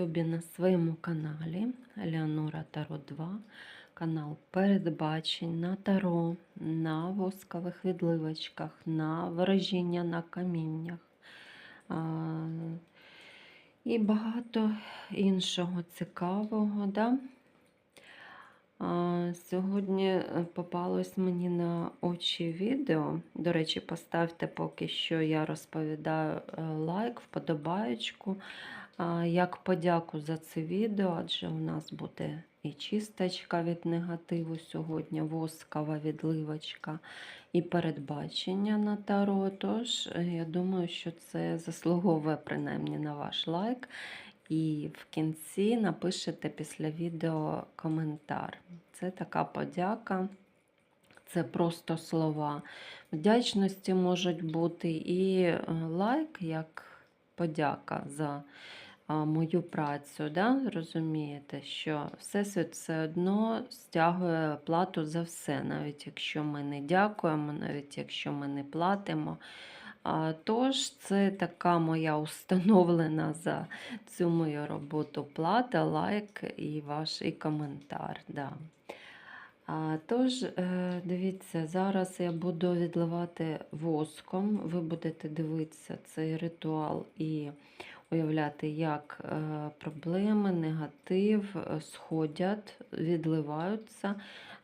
любі на своєму каналі Леонора Таро 2. Канал передбачень на таро, на воскових відливочках, на ворожіння на каміннях і багато іншого цікавого. Да? Сьогодні е, попалось мені на очі відео. До речі, поставте поки що я розповідаю е, лайк, вподобаєчку, як подяку за це відео, адже у нас буде і чисточка від негативу сьогодні, воскова відливочка, і передбачення на таро. Тож, е, я думаю, що це заслуговує принаймні на ваш лайк. І в кінці напишете після відео коментар. Це така подяка, це просто слова. Вдячності можуть бути і е, лайк як подяка за мою працю. Да? Розумієте, що Всесвіт все одно стягує плату за все, навіть якщо ми не дякуємо, навіть якщо ми не платимо. Тож, це така моя установлена за цю мою роботу плата, лайк і ваш і коментар. Да. Тож, е, дивіться, зараз я буду відливати воском. Ви будете дивитися цей ритуал і уявляти, як е, проблеми, негатив е, сходять, відливаються.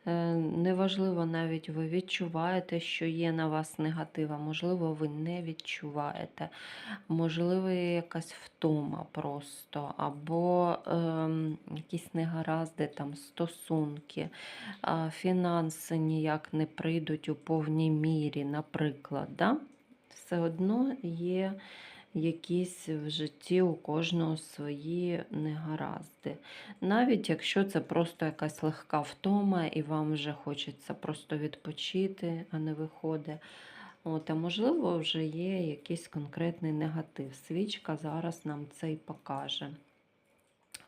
Е, Неважливо, навіть ви відчуваєте, що є на вас негатив, а можливо, ви не відчуваєте. Можливо, є якась втома просто, або ем, якісь негаразди, там, стосунки, а, фінанси ніяк не прийдуть у повній мірі, наприклад. Да? Все одно є якісь в житті у кожного свої негаразди. Навіть якщо це просто якась легка втома, і вам вже хочеться просто відпочити, а не виходить. От, а можливо, вже є якийсь конкретний негатив. Свічка зараз нам це і покаже.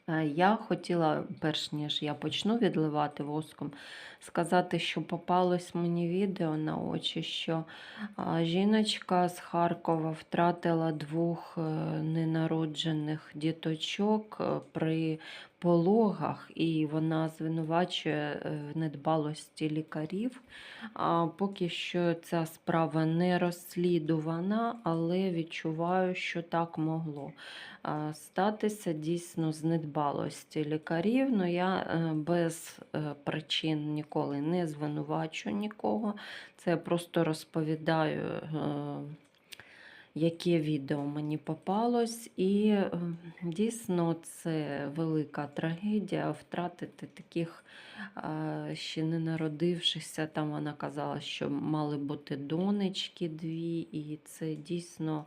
Е, Я хотіла, перш ніж я почну відливати воском, сказати, що попалось мені відео на очі, що жіночка з Харкова втратила двох е, ненароджених діточок е, при пологах, і вона звинувачує в недбалості лікарів. Поки що ця справа не розслідувана, але відчуваю, що так могло статися дійсно з недбалості лікарів. Ну, я е, без е, причин ніколи не звинувачу нікого. Це я просто розповідаю. Яке відео мені попалось, і е, дійсно це велика трагедія втратити таких ще не народившихся. Там вона казала, що мали бути донечки дві, і це дійсно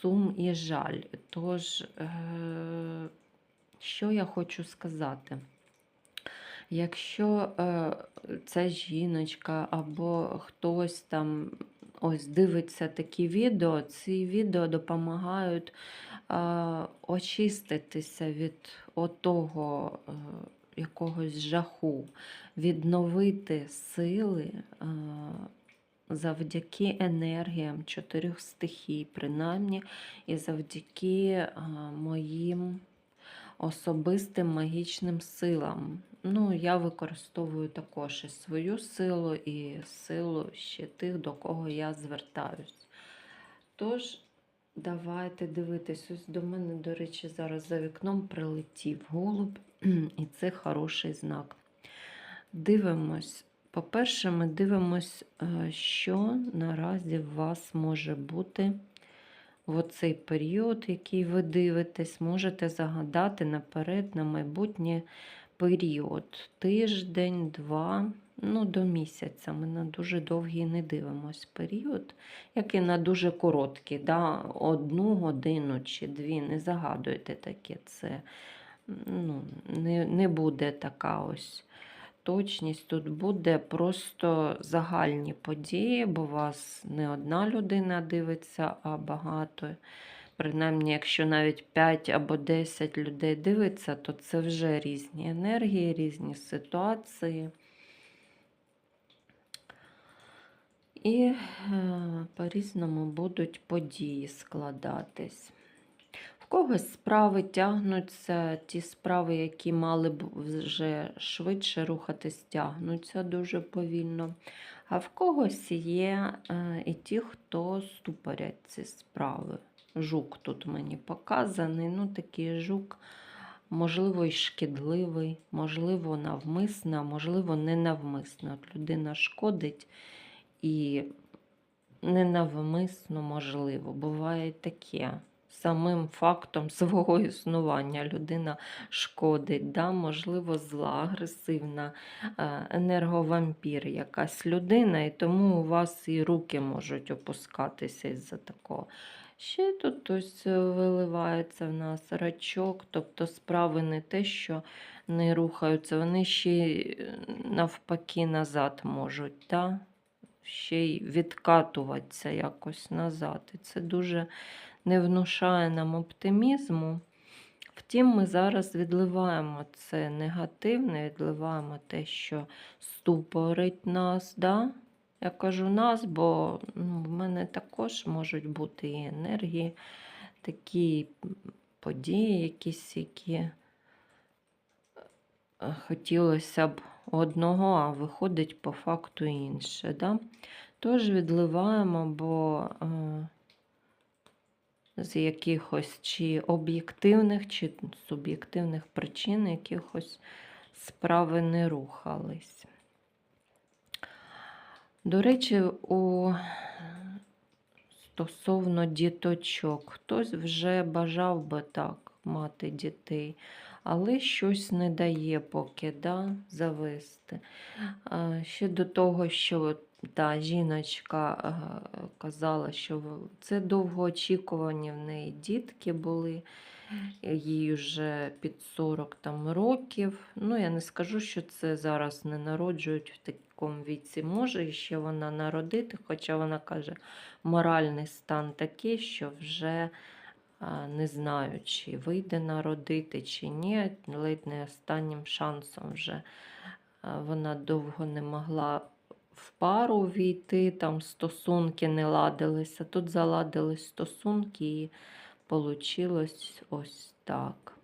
сум і жаль. Тож, е, що я хочу сказати? Якщо е, ця жіночка або хтось там ось дивиться такі відео, ці відео допомагають е, очиститися від отого е, якогось жаху, відновити сили. Е, Завдяки енергіям чотирьох стихій, принаймні, і завдяки моїм особистим магічним силам. Ну, я використовую також і свою силу, і силу ще тих, до кого я звертаюсь. Тож, давайте дивитись. Ось до мене, до речі, зараз за вікном прилетів голуб, і це хороший знак. Дивимось. По-перше, ми дивимось, е, що наразі в вас може бути в оцей період, який ви дивитесь, можете загадати наперед на майбутнє період. Тиждень, два, ну, до місяця. Ми на дуже довгий не дивимось період, як і на дуже короткий. Да? Одну годину чи дві. Не загадуйте таке. Це ну, не, не буде така ось. Точність тут буде просто загальні події, бо вас не одна людина дивиться, а багато. Принаймні, якщо навіть 5 або 10 людей дивиться, то це вже різні енергії, різні ситуації. І е, по-різному будуть події складатись. В когось справи тягнуться, ті справи, які мали б вже швидше рухатись, тягнуться дуже повільно. А в когось є е, і ті, хто ступорять ці справи. Жук тут мені показаний. Ну, такий жук, можливо, і шкідливий, можливо, навмисно, можливо, ненавмисно. От людина шкодить і ненавмисно, можливо, буває таке. Самим фактом свого існування людина шкодить, да? можливо, зла, агресивна, е, енерговампір якась людина, і тому у вас і руки можуть опускатися із-за такого. Ще тут ось е, виливається в нас рачок, тобто справи не те, що не рухаються, вони ще е, навпаки назад можуть. Да? Ще й відкатуватися якось назад. І це дуже не внушає нам оптимізму. Втім, ми зараз відливаємо це негативне, відливаємо те, що ступорить нас. Да? Я кажу нас, бо ну, в мене також можуть бути і енергії, такі події, якісь, які е, хотілося б одного, а виходить по факту інше. Да? Тож відливаємо, бо е, з якихось чи об'єктивних, чи суб'єктивних причин якихось справи не рухались. До речі, у стосовно діточок, хтось вже бажав би так мати дітей, але щось не дає поки да, завести. Ще до того, що та жіночка е, казала, що це довгоочікувані в неї дітки були. Їй вже під 40 там, років. Ну, я не скажу, що це зараз не народжують в такому віці. Може ще вона народити, хоча вона каже, моральний стан такий, що вже не знаю, чи вийде народити, чи ні. Ледь не останнім шансом вже вона довго не могла в пару війти, там стосунки не ладилися. Тут заладились стосунки і вийшло ось так.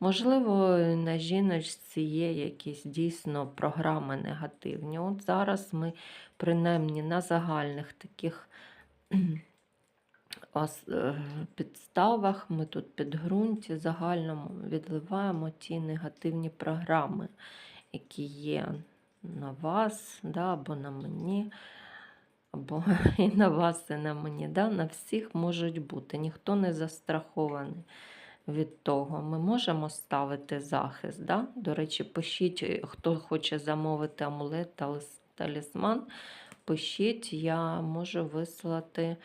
Можливо, на жіночці є якісь дійсно програми негативні. От зараз ми, принаймні, на загальних таких е, підставах, ми тут підґрунті загальному відливаємо ті негативні програми, які є на вас, да, або на мені, або і на вас, і на мені. Да? На всіх можуть бути. Ніхто не застрахований від того. Ми можемо ставити захист. Да? До речі, пишіть, хто хоче замовити амулет та талісман, пишіть, я можу вислати.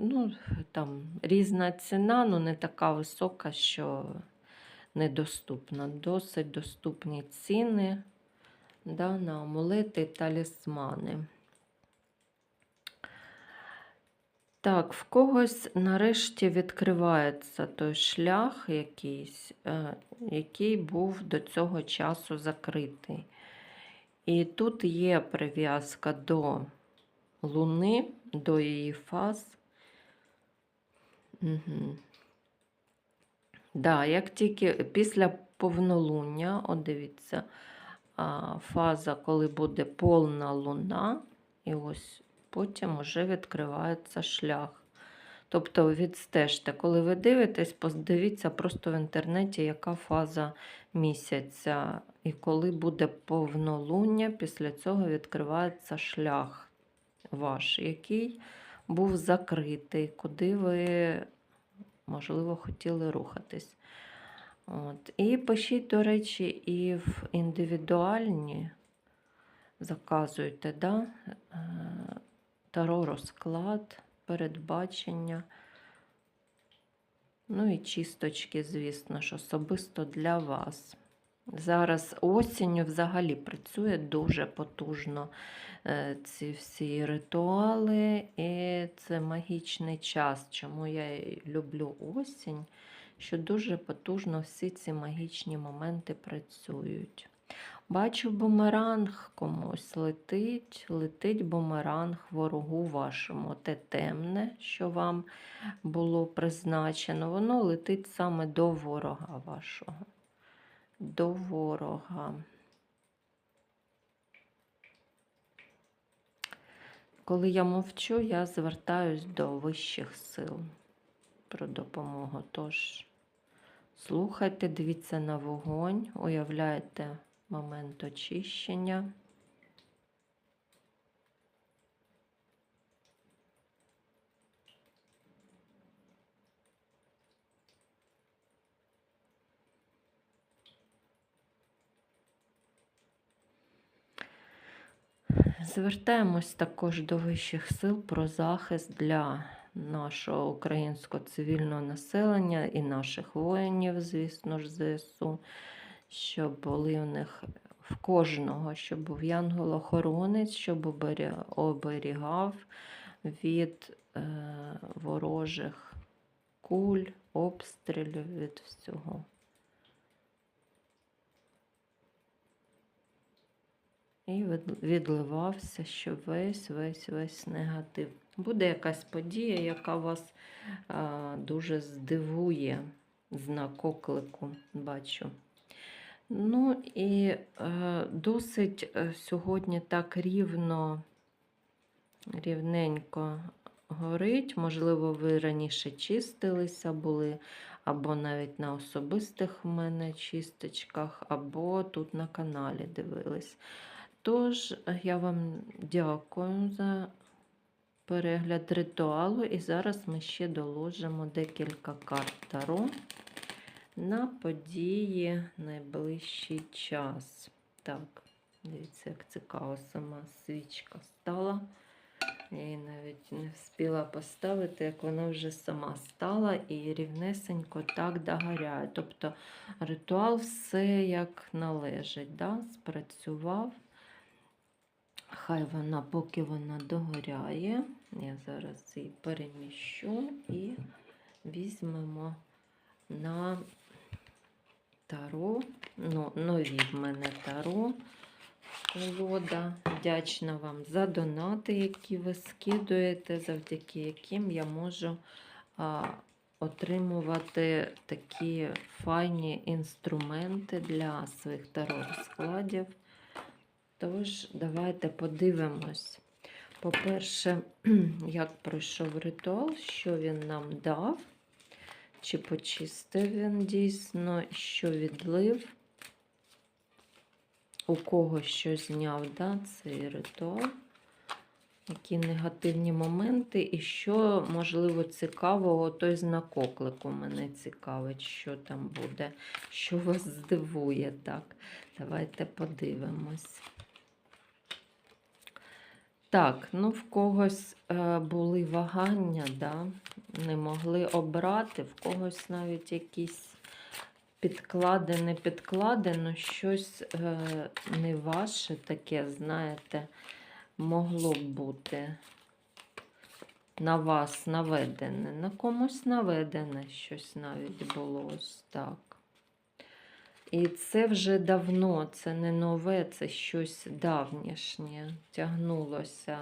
Ну, там різна ціна, ну не така висока, що недоступна. Досить доступні ціни да, на амулети і талісмани. Так, в когось нарешті відкривається той шлях якийсь, е, який був до цього часу закритий. І тут є прив'язка до Луни, до її фаз. Угу. Да, як тільки після повнолуння, от дивіться, фаза, коли буде повна луна, і ось потім вже відкривається шлях. Тобто відстежте, коли ви дивитесь, подивіться просто в інтернеті, яка фаза місяця, і коли буде повнолуння, після цього відкривається шлях ваш, який був закритий, куди ви, можливо, хотіли рухатись. От. І пишіть, до речі, і в індивідуальні заказуйте, да? Таро розклад, передбачення. Ну і чисточки, звісно ж, особисто для вас. Зараз осінню взагалі працює дуже потужно е, ці всі ритуали, і це магічний час. Чому я люблю осінь, що дуже потужно всі ці магічні моменти працюють. Бачу, бумеранг комусь летить, летить бумеранг ворогу вашому. Те темне, що вам було призначено, воно летить саме до ворога вашого. До ворога. Коли я мовчу, я звертаюсь до вищих сил про допомогу. Тож слухайте, дивіться на вогонь, уявляйте момент очищення. Звертаємось також до вищих сил про захист для нашого українського цивільного населення і наших воїнів, звісно ж, ЗСУ, щоб були в них в кожного, щоб був янгол-охоронець, щоб оберігав від е, ворожих куль, обстрілів, від всього. І відливався, що весь, весь, весь негатив. Буде якась подія, яка вас а, дуже здивує, знак оклику, бачу. Ну і е, досить е, сьогодні так рівно, рівненько горить. Можливо, ви раніше чистилися були, або навіть на особистих в мене чисточках, або тут на каналі дивились. Тож, е, я вам дякую за перегляд ритуалу, і зараз ми ще доложимо декілька карт Таро на події найближчий час. Так, дивіться, як цікаво сама свічка стала. Я її навіть не встигла поставити, як вона вже сама стала і рівнесенько так догоряє. Тобто ритуал все як належить, да? спрацював. Хай вона, поки вона догоряє, я зараз її переміщу і візьмемо на таро. Ну, нові в мене таро колода. Вдячна вам за донати, які ви скидуєте, завдяки яким я можу а, отримувати такі файні інструменти для своїх таро розкладів. Тож, давайте подивимось. По-перше, як пройшов ритуал, що він нам дав, чи почистив він дійсно, що відлив, у кого що зняв да, цей ритуал, які негативні моменти, і що, можливо, цікавого, той знак оклику мене цікавить, що там буде, що вас здивує. Так, давайте подивимось. Так, ну в когось е, були вагання, да? не могли обрати, в когось навіть якісь підклади, не підклади, ну щось е, не ваше таке, знаєте, могло б бути на вас наведене, на комусь наведене щось навіть було ось так. І це вже давно, це не нове, це щось давнішнє. Тягнулося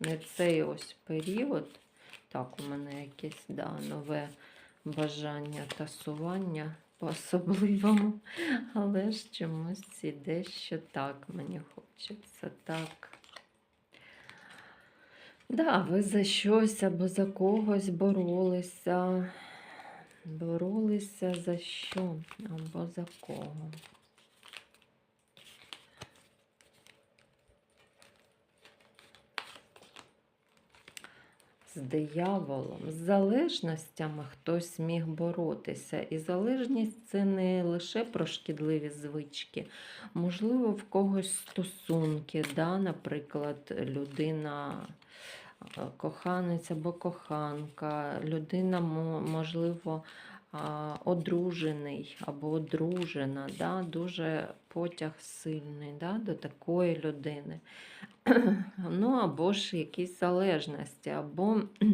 не цей ось період. Так, у мене якесь да, нове бажання тасування по-особливому. Але ж чомусь іде, що так мені хочеться. Так. Да, ви за щось або за когось боролися. Боролися за що або за кого? З дияволом, з залежностями хтось міг боротися. І залежність це не лише про шкідливі звички. Можливо, в когось стосунки, да? наприклад, людина коханець або коханка, людина, можливо, одружений або одружена, да? дуже потяг сильний да? до такої людини. Ну, або ж якісь залежності, або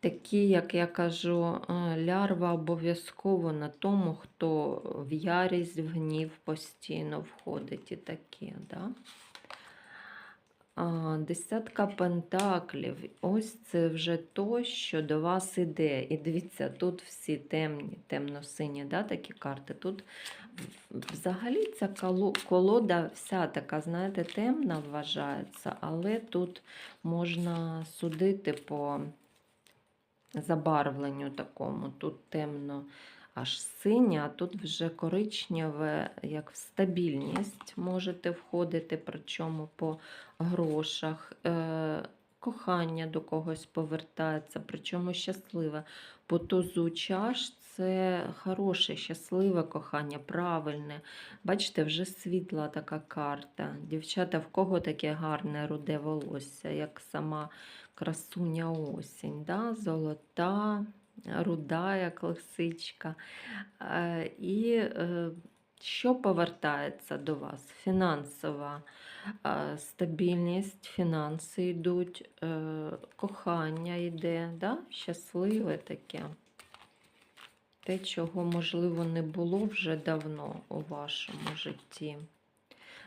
Такі, як я кажу, е, лярва обов'язково на тому, хто в ярість, в гнів постійно входить і таке. Да? А, Десятка пентаклів. Ось це вже то, що до вас іде. І дивіться, тут всі темні, темно-сині да, такі карти. Тут взагалі ця колода вся така, знаєте, темна вважається, але тут можна судити по забарвленню такому. Тут темно аж синє, а тут вже коричневе, як в стабільність можете входити, причому по грошах. Е, кохання до когось повертається, причому щасливе. По тузу чаш це хороше, щасливе кохання, правильне. Бачите, вже світла така карта. Дівчата, в кого таке гарне руде волосся, як сама красуня осінь, да? золота, руда, як лисичка. Е, І е, що повертається до вас? Фінансова е, стабільність, фінанси йдуть, кохання йде, да? щасливе таке. Те, чого, можливо, не було вже давно у вашому житті.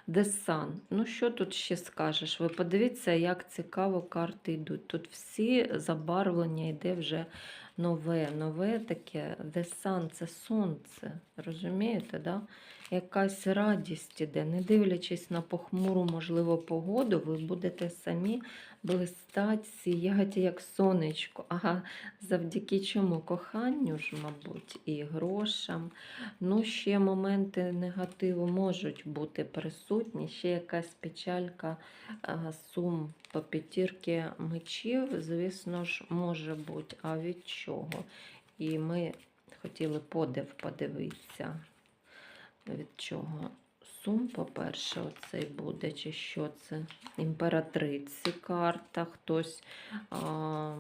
Десан. Ну, що тут ще скажеш? Ви подивіться, як цікаво карти йдуть. Тут всі забарвлення йде вже нове, нове таке. Десан це сонце. Розумієте, да? Якась радість іде. Не дивлячись на похмуру, можливо, погоду, ви будете самі блистати, сіяти, як сонечко. Ага, завдяки чому? Коханню ж, мабуть, і грошам. Ну, ще моменти негативу можуть бути присутні, ще якась печалька, сум по п'ятірки мечів, звісно ж, може бути. А від чого? І ми хотіли подив подивитися. Від чого? Сум, по-перше, оцей буде, чи що це? Імператриці карта. Хтось а,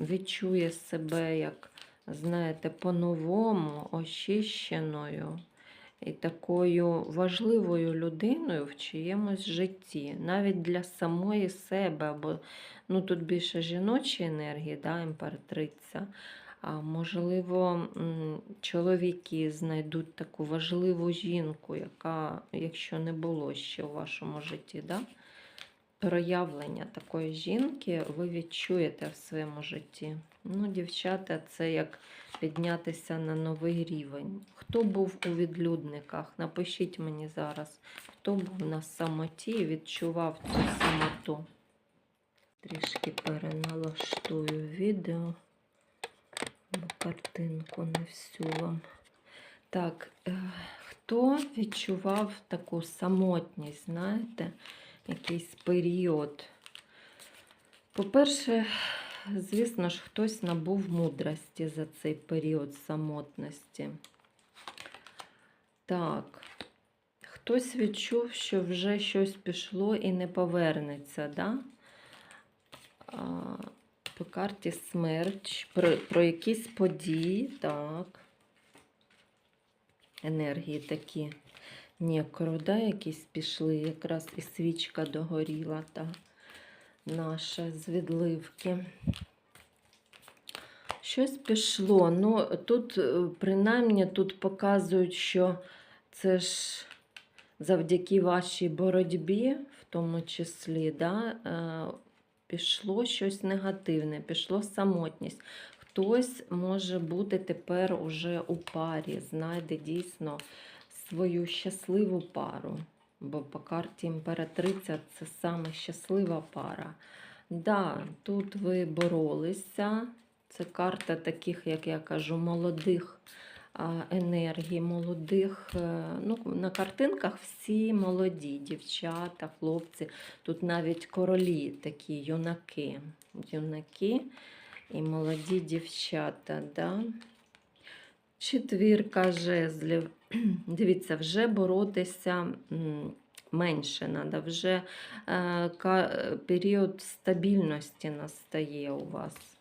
відчує себе як знаєте, по-новому очищеною і такою важливою людиною в чиємусь житті, навіть для самої себе, бо ну, тут більше жіночої енергії, да, імператриця. Можливо, чоловіки знайдуть таку важливу жінку, яка, якщо не було ще у вашому житті, да? проявлення такої жінки ви відчуєте в своєму житті. Ну, дівчата, це як піднятися на новий рівень. Хто був у відлюдниках? Напишіть мені зараз, хто був на самоті і відчував цю самоту. Трішки переналаштую відео, бо картинку не всю вам. Так, е, хто відчував таку самотність, знаєте, якийсь період? По-перше, звісно ж, хтось набув мудрості за цей період самотності. Так, хтось відчув, що вже щось пішло і не повернеться, да? По карті смерть, про, про якісь події, так. Енергії такі. Некро, да, якісь пішли, якраз і свічка догоріла, та наша з відливки. Щось пішло. Ну, тут, е, принаймні, тут показують, що це ж завдяки вашій боротьбі, в тому числі, да, е, пішло щось негативне, пішло самотність. Хтось може бути тепер уже у парі, знайде дійсно свою щасливу пару. Бо по карті імператриця це саме щаслива пара. Да, тут ви боролися. Це карта таких, як я кажу, молодих а, енергій, молодих. е, Ну, на картинках всі молоді, дівчата, хлопці. Тут навіть королі такі, юнаки. Юнаки і молоді дівчата. Да? Четвірка жезлів. Дивіться, вже боротися менше треба, вже е, період стабільності настає у вас.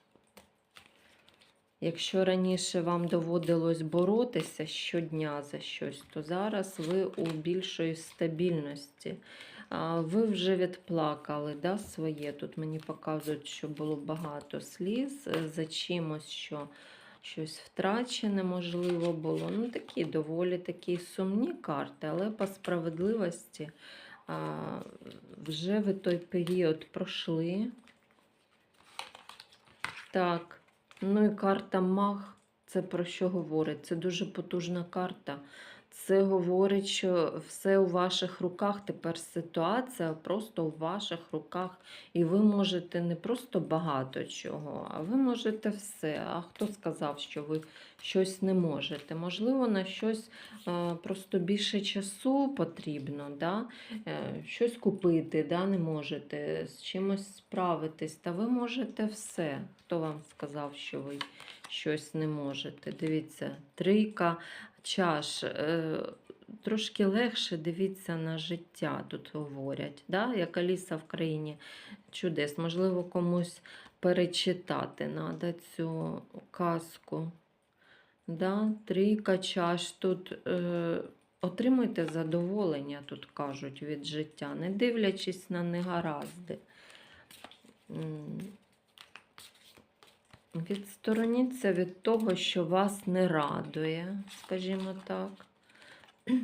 Якщо раніше вам доводилось боротися щодня за щось, то зараз ви у більшої стабільності. Ви вже відплакали да, своє. Тут мені показують, що було багато сліз е, за чимось, що щось втрачене, можливо, було. Ну, такі доволі такі сумні карти, але по справедливості вже ви той період пройшли. Так, ну і карта Маг. Це про що говорить? Це дуже потужна карта. Це говорить, що все у ваших руках. Тепер ситуація просто у ваших руках. І ви можете не просто багато чого, а ви можете все. А хто сказав, що ви щось не можете? Можливо, на щось е, просто більше часу потрібно, да? Е, щось купити, да? не можете, з чимось справитись. Та ви можете все. Хто вам сказав, що ви щось не можете? Дивіться, трійка чаш. Е, Трошки легше дивіться на життя, тут говорять, да? як Аліса в країні чудес. Можливо, комусь перечитати треба цю казку. Да? Трійка чаш. Тут е, отримуйте задоволення, тут кажуть, від життя, не дивлячись на негаразди. Відстороніться від того, що вас не радує, скажімо так.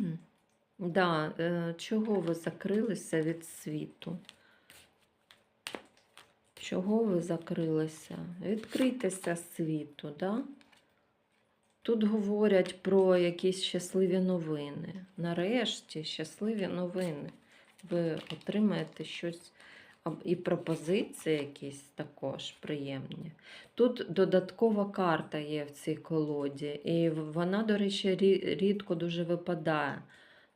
Да, е, чого ви закрилися від світу? Чого ви закрилися? Відкрийтеся світу, да? Тут говорять про якісь щасливі новини. Нарешті щасливі новини. Ви отримаєте щось і пропозиції якісь також приємні. Тут додаткова карта є в цій колоді, і вона, до речі, рідко дуже випадає.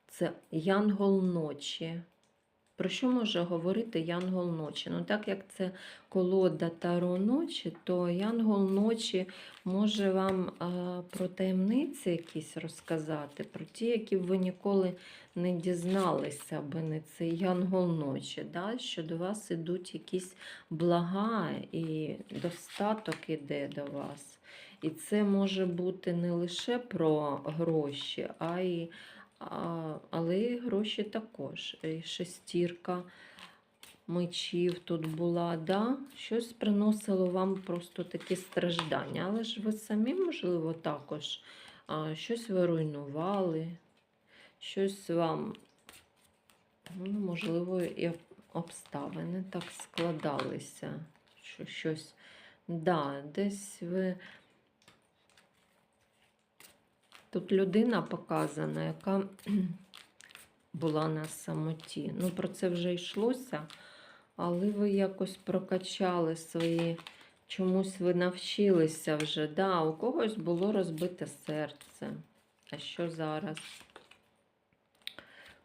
Це Янгол ночі. Про що може говорити Янгол ночі? Ну, так як це колода Таро ночі, то Янгол ночі може вам а, про таємниці якісь розказати, про ті, які б ви ніколи не дізналися, аби не цей Янгол ночі, да? що до вас ідуть якісь блага і достаток іде до вас. І це може бути не лише про гроші, а й але гроші також. Шестірка мечів тут була, да? щось приносило вам просто такі страждання. Але ж ви самі, можливо, також щось ви руйнували, щось вам, ну, можливо, і обставини так складалися, що щось, да, десь ви. Тут людина показана, яка була на самоті. Ну, про це вже йшлося, але ви якось прокачали свої, чомусь ви навчилися вже. Да, у когось було розбите серце. А що зараз?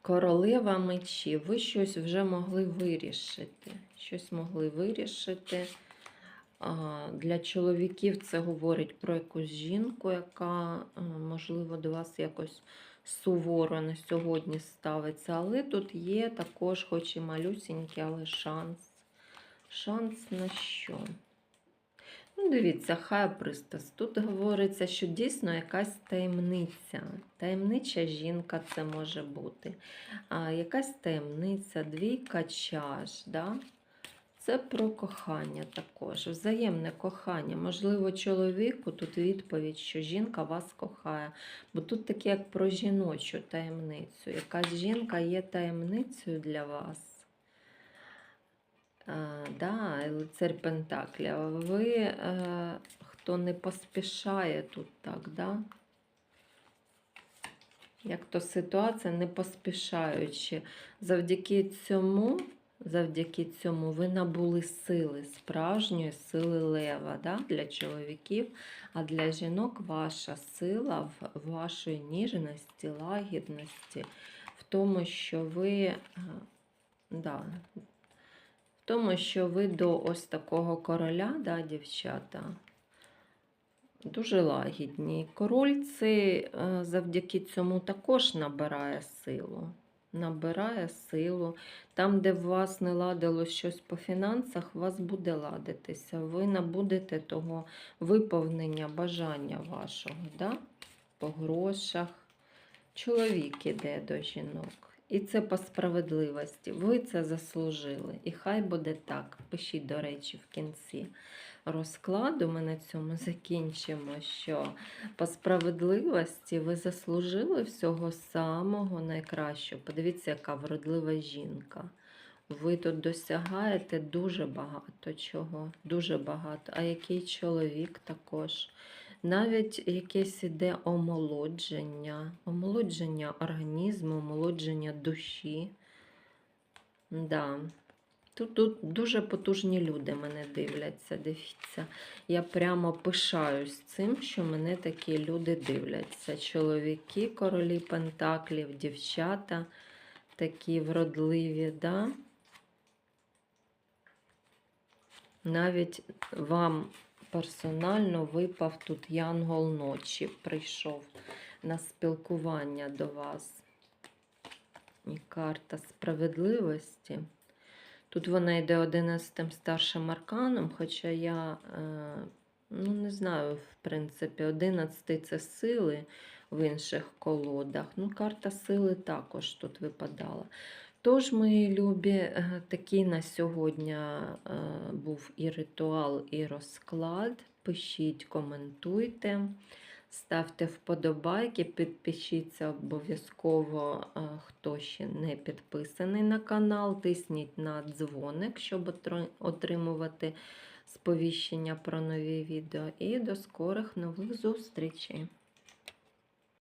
Королева мечів. Ви щось вже могли вирішити. Щось могли вирішити. Для чоловіків це говорить про якусь жінку, яка, е, можливо, до вас якось суворо на сьогодні ставиться. Але тут є також, хоч і малюсінький, але шанс. Шанс на що? Ну, дивіться, хай пристас. Тут говориться, що дійсно якась таємниця. Таємнича жінка це може бути. А, якась таємниця, двійка чаш. Да? Це про кохання також, взаємне кохання. Можливо, чоловіку тут відповідь, що жінка вас кохає. Бо тут таке, як про жіночу таємницю. Якась жінка є таємницею для вас. А, да, лицарь Пентакля. Ви, е, хто не поспішає тут так, да? Як то ситуація не поспішаючи. Завдяки цьому Завдяки цьому ви набули сили, справжньої сили лева да, для чоловіків, а для жінок ваша сила в вашої ніжності, лагідності, в тому, що ви, е, да, в тому, що ви до ось такого короля, да, дівчата, дуже лагідні. Король цей е, завдяки цьому також набирає силу набирає силу. Там, де в вас не ладило щось по фінансах, у вас буде ладитися. Ви набудете того виповнення бажання вашого, да? по грошах. Чоловік іде до жінок. І це по справедливості. Ви це заслужили. І хай буде так. Пишіть, до речі, в кінці розкладу ми на цьому закінчимо, що по справедливості ви заслужили всього самого найкращого. Подивіться, яка вродлива жінка. Ви тут досягаєте дуже багато чого, дуже багато. А який чоловік також. Навіть якесь іде омолодження, омолодження організму, омолодження душі. Да. Тут, тут дуже потужні люди мене дивляться, дивіться. Я прямо пишаюсь цим, що мене такі люди дивляться. Чоловіки, королі пентаклів, дівчата такі вродливі, да? Навіть вам персонально випав тут янгол ночі, прийшов на спілкування до вас. І карта справедливості. Тут вона йде 11 старшим арканом, хоча я е, ну, не знаю, в принципі, 11 це сили в інших колодах. Ну, карта сили також тут випадала. Тож, мої любі, е, такий на сьогодні е, був і ритуал, і розклад. Пишіть, коментуйте, ставте вподобайки, підпишіться обов'язково, е, хто ще не підписаний на канал. Тисніть на дзвоник, щоб отримувати сповіщення про нові відео. І до скорих нових зустрічей!